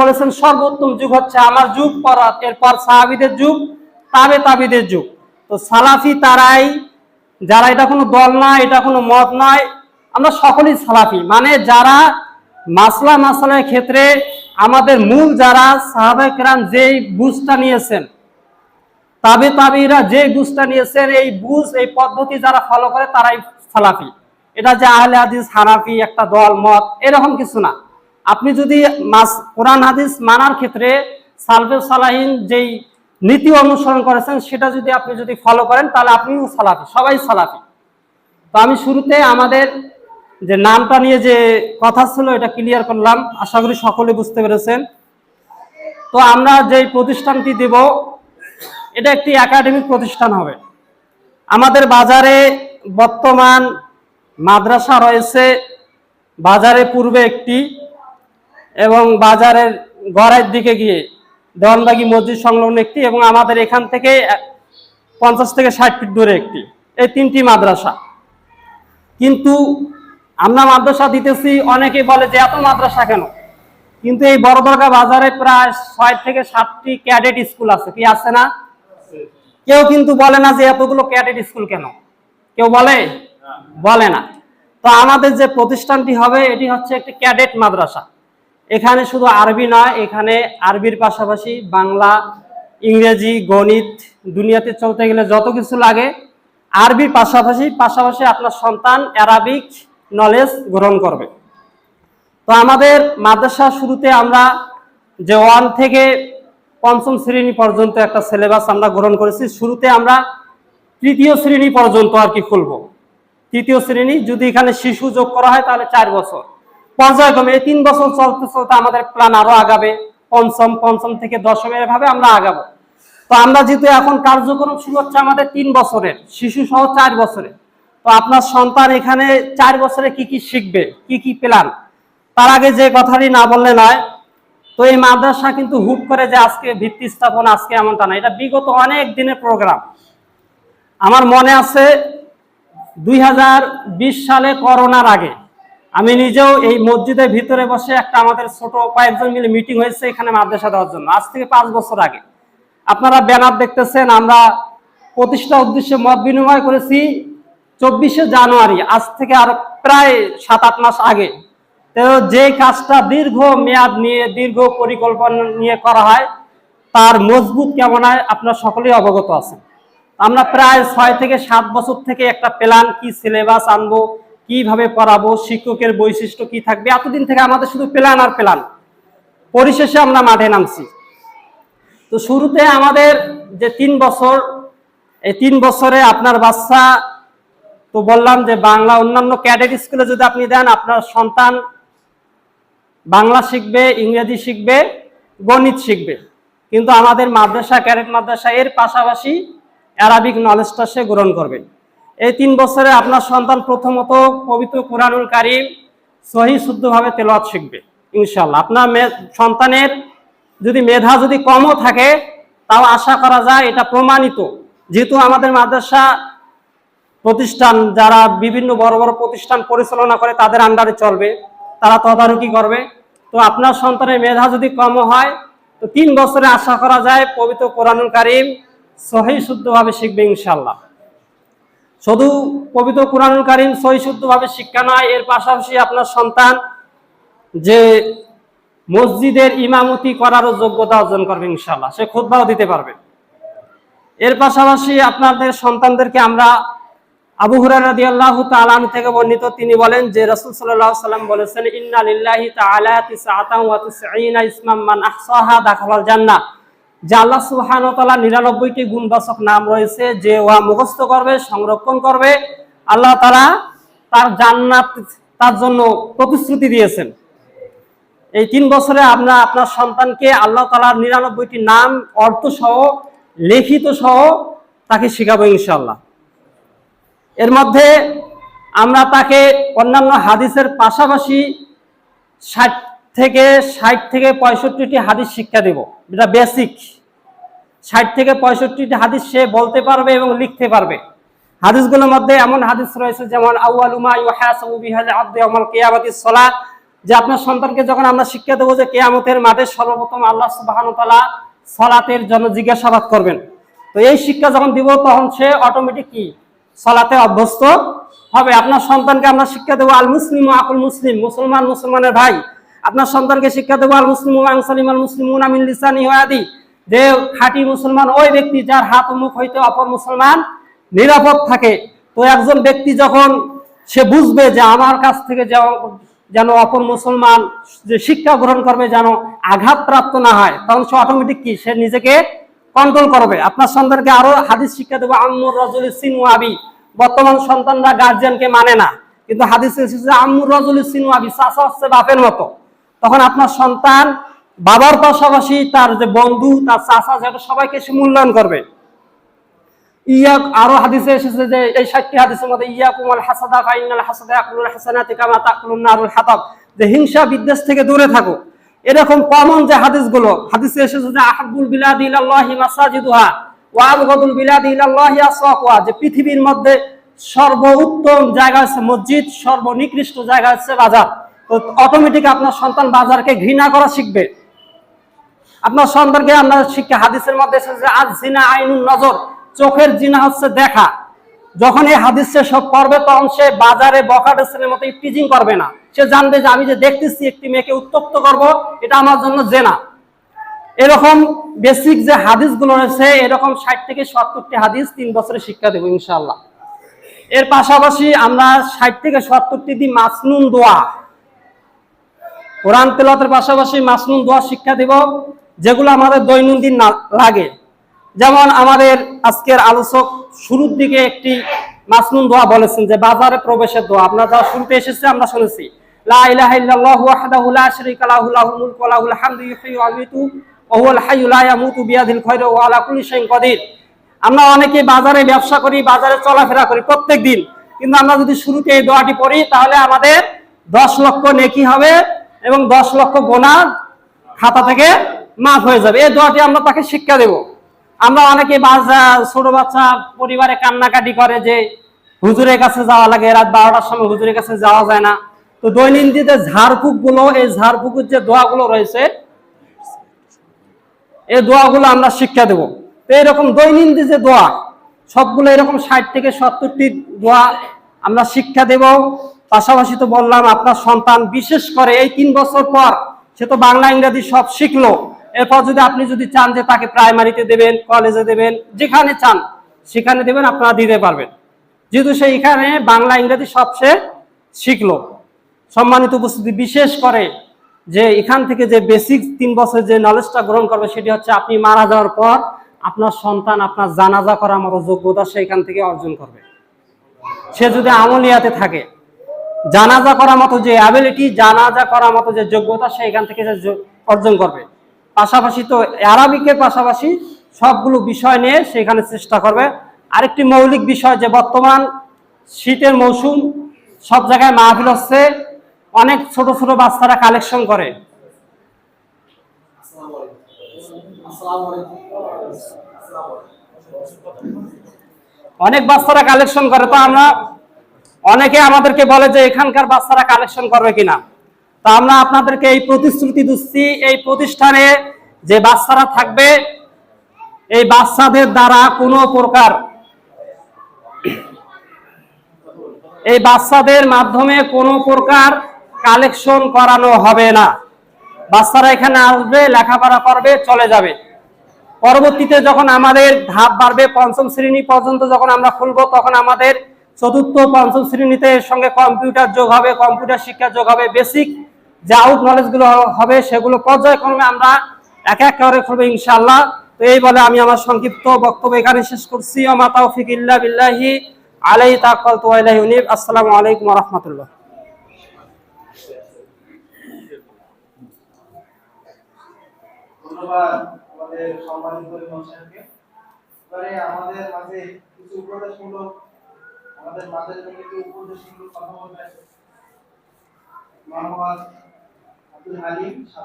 বলেছেন, সর্বোত্তম যুগ হচ্ছে আমার যুগ, পর এরপর সাহাবীদের যুগ, তাবে তাবিদের যুগ। তো সালাফি তারাই, যারা এটা কোনো দল নয় এটা কোনো মত নয় আমরা সকলেই সালাফি। মানে যারা মাসলা মাসালার ক্ষেত্রে আমাদের মূল যারা সাহাবায়ে কেরাম যেই বুঝটা নিয়েছেন, তাবে তাবিরা যে বুঝটা নিয়েছেন, এই বুঝ, এই পদ্ধতি যারা ফলো করে তারাই সালাফি। এটা যে আহলে হাদিস, হানাফি, একটা দল, মত, এরকম কিছু না। আপনি যদি মাস, কোরআন, হাদিস মানার ক্ষেত্রে সালফে সালাহিন যেই নীতি অনুসরণ করেছেন, সেটা যদি আপনি যদি ফলো করেন, তাহলে আপনিও সালাফি, সবাই সালাফি। তো আমি শুরুতে আমাদের যে নামটা নিয়ে যে কথা ছিল, এটা ক্লিয়ার করলাম। আশা করি সকলে বুঝতে পেরেছেন। তো আমরা যেই প্রতিষ্ঠানটি দেব, এটা একটি একাডেমিক প্রতিষ্ঠান হবে। আমাদের বাজারে বর্তমান মাদ্রাসা রয়েছে বাজারে পূর্বে একটি এবং বাজারের গড়ের দিকে গিয়ে দেওয়ানবাগি মসজিদ সংলগ্ন একটি এবং আমাদের এখান থেকে পঞ্চাশ থেকে ষাট ফিট দূরে একটি। এই তিনটি মাদ্রাসা। কিন্তু আমরা মাদ্রাসা দিতেছি অনেকে বলে যে এত মাদ্রাসা কেন? কিন্তু এই বড়দরগা বাজারে প্রায় ছয় থেকে সাতটি ক্যাডেট স্কুল আছে। কি আছে না? কেউ কিন্তু বলে না যে এতগুলো ক্যাডেট স্কুল কেন? কেউ বলে? বলে না। তো আমাদের যে প্রতিষ্ঠানটি হবে, এটি হচ্ছে একটি ক্যাডেট মাদ্রাসা। এখানে শুধু আরবি নয়, এখানে আরবির পাশাপাশি বাংলা, ইংরেজি, গণিত, দুনিয়াতে চলতে গেলে যত কিছু লাগে, আরবির পাশাপাশি পাশাপাশি আপনার সন্তান অ্যারাবিক নলেজ গ্রহণ করবে। তো আমাদের মাদ্রাসা শুরুতে আমরা যে ওয়ান থেকে পঞ্চম শ্রেণি পর্যন্ত একটা সিলেবাস আমরা গ্রহণ করেছি, শুরুতে আমরা তৃতীয় শ্রেণি পর্যন্ত আর কি খুলব। তৃতীয় শ্রেণি, যদি এখানে শিশু যোগ করা হয় তাহলে চার বছর। পর্যায়ক্রমে এই তিন বছর চলতে চলতে আমাদের প্ল্যান আরও আগাবে। পঞ্চম পঞ্চম থেকে দশম ভাবে আমরা আগাবো। তো আমরা যেহেতু এখন কার্যক্রম শুরু হচ্ছে আমাদের তিন বছরের শিশু সহ চার বছরের। তো আপনার সন্তান এখানে চার বছরে কি কি শিখবে, কি কি প্ল্যান তার আগে যে কথাটি না বললে নয়, তো এই মাদ্রাসা কিন্তু হুট করে যে আজকে ভিত্তি স্থাপন, আজকে এমনটা না। এটা বিগত অনেক দিনের প্রোগ্রাম আমার মনে আছে দুই হাজার বিশ সালে করোনার আগে। আমি নিজেও এই মসজিদের ভিতরে বসে একটা আমাদের ছোট কয়েকজন মিলে মিটিং হয়েছে এখানে মাদ্রাসা দেওয়ার জন্য। আজ থেকে পাঁচ বছর আগে। আপনারা ব্যানার দেখতেছেন, আমরা প্রতিষ্ঠা উদ্দেশ্যে মত বিনিময় করেছি চব্বিশে জানুয়ারি, আজ থেকে আর প্রায় সাত আট মাস আগে। তো যে কাজটা দীর্ঘ মেয়াদ নিয়ে, দীর্ঘ পরিকল্পনা নিয়ে করা হয়, তার মজবুত কেমন হয় আপনার সকলেই অবগত আছেন। আমরা প্রায় ছয় থেকে সাত বছর থেকে একটা প্ল্যান কি সিলেবাস আনব, কীভাবে পড়াবো, শিক্ষকের বৈশিষ্ট্য কি থাকবে, এতদিন থেকে আমাদের শুধু প্ল্যান আর প্ল্যান পরিশেষে আমরা মাঠে নামছি। তো শুরুতে আমাদের যে তিন বছর, এই তিন বছরে আপনার বাচ্চা, তো বললাম যে বাংলা অন্যান্য ক্যাডেট স্কুলে যদি আপনি দেন, আপনার সন্তান বাংলা শিখবে, ইংরেজি শিখবে, গণিত শিখবে। কিন্তু আমাদের মাদ্রাসা ক্যাডেট মাদ্রাসা এর পাশাপাশি অ্যারাবিক নলেজটা সে গ্রহণ করবে। এই তিন বছরে আপনার সন্তান প্রথমত পবিত্র কোরআনুল কারিম সহি শুদ্ধভাবে তেলাওয়াত শিখবে ইনশাল্লাহ আপনার সন্তানের যদি মেধা যদি কমও থাকে, তাও আশা করা যায় এটা প্রমাণিত। যেহেতু আমাদের মাদ্রাসা প্রতিষ্ঠান, যারা বিভিন্ন বড় বড় প্রতিষ্ঠান পরিচালনা করে, তাদের আন্ডারে চলবে, তারা তদারকি করবে। তো আপনার সন্তানের মেধা যদি কম হয়, তো তিন বছরে আশা করা যায় পবিত্র কোরআনুল কারিম সহি শুদ্ধভাবে শিখবে ইনশাল্লাহ শুধু পবিত্র কোরআনুল কারিম সহি শুদ্ধভাবে শিক্ষা নয়, এর পাশাপাশি আপনার সন্তান যে মসজিদের ইমামতি করারও যোগ্যতা অর্জন করবে ইনশাল্লাহ সে খুদ্াও দিতে পারবে। এর পাশাপাশি আপনাদের সন্তানদেরকে আমরা আবু হুরারদি আল্লাহ তালান থেকে বর্ণিত, তিনি বলেন যে রসুল সাল্লাহ সাল্লাম বলেছেন, ইন্না লিল্লাহি ইসমাম মান আহসাহা দাখালাল জান্নাহ। যে আল্লাহ তাআলা 99টি গুণবাচক নাম রয়েছে যে ওয়া মুখস্থ করবে, সংরক্ষণ করবে। আল্লাহ তাআলা তার জান্নাত, তার জন্য প্রতিশ্রুতি দিয়েছেন। এই তিন বছরে আমরা আপনার সন্তানকে আল্লাহ তালার নিরানব্বইটি নাম অর্থ সহ লিখিত সহ তাকে শেখাবো ইনশাল্লাহ এর মধ্যে আমরা তাকে অন্যান্য হাদিসের পাশাপাশি ষাট থেকে ষাট থেকে পঁয়ষট্টিটি হাদিস শিক্ষা দেব। যেটা বেসিক ষাট থেকে পঁয়ষট্টিটি হাদিস সে বলতে পারবে এবং লিখতে পারবে। হাদিসগুলোর মধ্যে এমন হাদিস রয়েছে, যেমন কিয়ামাতিস যে আপনার সন্তানকে যখন আমরা শিক্ষা দেবো যে কেয়ামতের মাঠে সর্বপ্রথম আল্লাহ ওয়া তাআলা জন্য জিজ্ঞাসাবাদ করবেন। তো এই শিক্ষা যখন দিব, তখন সে অটোমেটিক কি? সলাতে অভ্যস্ত হবে। আপনার সন্তানকে আমরা শিক্ষা দেবো, আল মুসলিম আকুল মুসলিম মুসলমান মুসলমানের ভাই। আপনার সন্তানকে শিক্ষা দেবো, আল মুসলিম আল মুসলিম আমিন লিসানি যে খাঁটি মুসলমান ওই ব্যক্তি যার হাত মুখ হইতে অপর মুসলমান নিরাপদ থাকে। তো একজন ব্যক্তি যখন সে বুঝবে যে আমার কাছ থেকে যেন- অপর মুসলমান যে শিক্ষা গ্রহণ করবে যেন আঘাতপ্রাপ্ত না হয়, তখন সে অটোমেটিক কি? সে নিজেকে কন্ট্রোল করবে। আপনার সন্তানকে আরও হাদিস শিক্ষা দেবো, আম্মুর রজুল সিনু আবি। বর্তমান সন্তানরা গার্জিয়ানকে মানে না। কিন্তু হাদিস আম্মুর রজুল সিনু আবি চাষা হচ্ছে বাপের মতো। তখন আপনার সন্তান বাবার পাশাপাশি তার যে বন্ধু, তার চাষা যেটা সবাইকে সে মূল্যায়ন করবে। ইয়া আরও হাদিসে এসেছে যে, এই ষাটটি হাদিসের মধ্যে ইয়া কুমাল হাসাদা ফাইনাল হাসাদা আকুল হাসানাতি কামা তাকুলুন নারুল হাতাব। যে হিংসা বিদ্বেষ থেকে দূরে থাকো এরকম কমন যে হাদিসগুলো, হাদিসে এসেছে যে আহাবুল বিলাদি ইলাল্লাহি মাসাজিদুহা ওয়া আবগাদুল বিলাদি ইলাল্লাহি আসওয়াকুহা। যে পৃথিবীর মধ্যে সর্বোত্তম জায়গা আছে মসজিদ, সর্বনিকৃষ্ট জায়গা আছে বাজার। তো অটোমেটিক আপনার সন্তান বাজারকে ঘৃণা করা শিখবে। আপনার সন্তানকে আমরা শিক্ষা হাদিসের মধ্যে এসেছে আজ জিনা আইনুন নজর, চোখের জিনা হচ্ছে দেখা। যখন এই হাদিস সব করবে, তখন সে বাজারে বকাটে ছেলের মতো টিজিং করবে না। সে জানবে যে, আমি যে দেখতেছি, একটি মেয়েকে উত্তপ্ত করব, এটা আমার জন্য জেনা। এরকম বেসিক যে হাদিসগুলো রয়েছে, এরকম ষাট থেকে সত্তরটি হাদিস তিন বছরে শিক্ষা দেবো ইনশাল্লাহ এর পাশাপাশি আমরা ষাট থেকে সত্তরটি দিই মাসনুন দোয়া। কোরআন তেলাতের পাশাপাশি মাসনুন দোয়া শিক্ষা দেব। যেগুলো আমাদের দৈনন্দিন লাগে। যেমন আমাদের আজকের আলোচক শুরুর দিকে একটি মাসনুন দোয়া বলেছেন যে, বাজারে প্রবেশের দোয়া। আপনার যা শুনতে এসেছে, আমরা শুনেছি। আমরা অনেকে বাজারে ব্যবসা করি, বাজারে চলাফেরা করি প্রত্যেক দিন। কিন্তু আমরা যদি শুরুতে এই দোয়াটি পড়ি, তাহলে আমাদের দশ লক্ষ নেকি হবে এবং দশ লক্ষ গোনা খাতা থেকে মাফ হয়ে যাবে। এই দোয়াটি আমরা তাকে শিক্ষা দেব। আমরা অনেকে বাজার ছোট বাচ্চা পরিবারে কান্নাকাটি করে যে হুজুরের কাছে যাওয়া লাগে, রাত বারোটার সময় হুজুরের কাছে যাওয়া যায় না। তো দৈনন্দিন যে ঝাড়ফুঁকগুলো এই ঝাড়ফুঁকের যে দোয়াগুলো রয়েছে, এই দোয়াগুলো আমরা শিক্ষা দেব। তো এরকম দৈনন্দিন যে দোয়া, সবগুলো এরকম ষাট থেকে সত্তরটি দোয়া আমরা শিক্ষা দেব। পাশাপাশি তো বললাম, আপনার সন্তান বিশেষ করে এই তিন বছর পর সে তো বাংলা, ইংরেজি সব শিখলো। এরপর যদি আপনি যদি চান যে তাকে প্রাইমারিতে দেবেন, কলেজে দেবেন, যেখানে চান, সেখানে দেবেন, আপনারা দিতে পারবেন। যেহেতু সে এখানে বাংলা, ইংরেজি সব সে শিখলো। সম্মানিত উপস্থিতি বিশেষ করে যে এখান থেকে যে বেসিক তিন বছর যে নলেজটা গ্রহণ করবে, সেটি হচ্ছে আপনি মারা যাওয়ার পর আপনার সন্তান, আপনার জানাজা করার মতো যোগ্যতা সে এখান থেকে অর্জন করবে। সে যদি আমলিয়াতে থাকে, জানাজা করার মতো যে অ্যাবিলিটি জানাজা করার মতো যে যোগ্যতা সে এখান থেকে অর্জন করবে। পাশাপাশি তো আরবিকের পাশাপাশি সবগুলো বিষয় নিয়ে সেখানে চেষ্টা করবে। আরেকটি মৌলিক বিষয় যে বর্তমান শীতের মৌসুম, সব জায়গায় মাহফিল হচ্ছে, অনেক ছোট ছোট বাচ্চারা কালেকশন করে। অনেক বাচ্চারা কালেকশন করে, তো আমরা অনেকে আমাদেরকে বলে যে এখানকার বাচ্চারা কালেকশন করবে কিনা। তা আমরা আপনাদেরকে এই প্রতিশ্রুতি দিচ্ছি, এই প্রতিষ্ঠানে যে বাচ্চারা থাকবে, এই বাচ্চাদের দ্বারা কোনো প্রকার এই বাচ্চাদের মাধ্যমে কোনো প্রকার কালেকশন করানো হবে না। বাচ্চারা এখানে আসবে, লেখাপড়া করবে, চলে যাবে। পরবর্তীতে যখন আমাদের ধাপ বাড়বে, পঞ্চম শ্রেণি পর্যন্ত যখন আমরা খুলবো, তখন আমাদের চতুর্থ, পঞ্চম শ্রেণীতে এর সঙ্গে কম্পিউটার যোগ হবে, কম্পিউটার শিক্ষা যোগ হবে বেসিক যে আউট নলেজগুলো হবে, সেগুলো পর্যায়ক্রমে আমরা এক এক করে খুলবো ইনশাআল্লাহ। তো এই বলে আমি আমার সংক্ষিপ্ত বক্তব্য এখানে শেষ করছি। আমা তৌফিক ইল্লা বিল্লাহি আলাই তাকালতু ওয়া ইলাইহি উনীব। আসসালামু আলাইকুম রাহমাতুল্লাহ। ধন্যবাদ আমাদের মাঝে কিছু